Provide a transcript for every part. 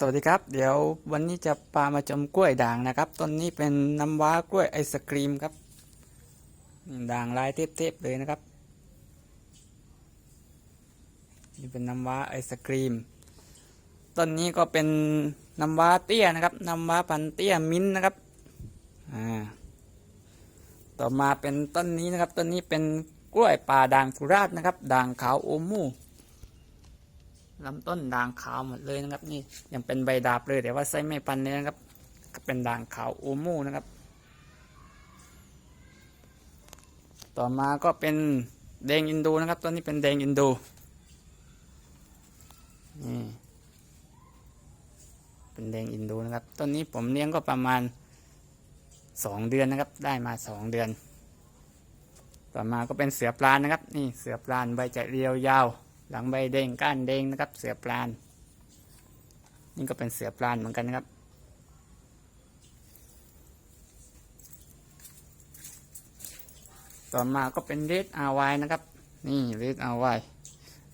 สวัสดีครับ เดี๋ยววันนี้จะพามาชมกล้วยด่างนะครับต้นนี้เป็นน้ำว้ากล้วยไอศกรีมครับด่างลายเทพๆเลยนะครับนี่เป็นน้ำว้าไอศกรีมต้นนี้ก็เป็นน้ำว้าเตี้ยนะครับน้ำว้าพันเตี้ยมิ้นนะครับอ่าต่อมาเป็นต้นนี้นะครับต้นนี้เป็นกล้วยป่าด่างสุราษฎร์นะครับ ด่างขาวโอมู ลำต้นด่างขาวหมดเลยนะครับ นี่ยังเป็นใบดาบเลยแต่ว่าไส้ไม่ปันเลยนะครับก็เป็นด่างขาวโอมูนะครับ ต่อมาก็เป็นแดงอินโดนะครับต้นนี้เป็นแดงอินโดนี่เป็นแดงอินโดนะครับต้นนี้ผมเลี้ยงก็ประมาณสองเดือนนะครับ ได้มาสองเดือน ต่อมาก็เป็นเสือปลานะครับ นี่เสือปลานใบจะเรียวยาว หลังใบเด้งก้านเด้งนะครับ เสือปลานนี่ก็เป็นเสือปลานเหมือนกันนะครับ ต่อมาก็เป็นเรดอาวายนะครับ นี่เรดอาวาย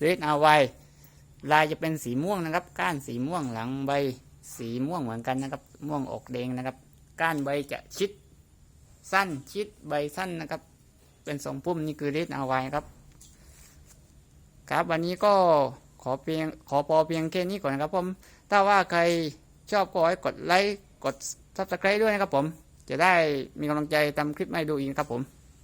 เรดอาวายลายจะเป็นสีม่วงนะครับ ก้านสีม่วงหลังใบสีม่วงเหมือนกันนะครับ ม่วงออกแดงนะครับ ก้านใบจะชิดสั้นชิดใบสั้นนะครับ เป็นทรงพุ่มนี่คือเรดอาวายครับ ครับวันนี้ก็ขอเพียงขอพอเพียงแค่นี้ก่อนนะครับผมถ้าว่าใครชอบก็ให้กดไลค์กด subscribe ด้วยนะครับผม จะได้มีกำลังใจทำคลิปให้ดูอีกครับผม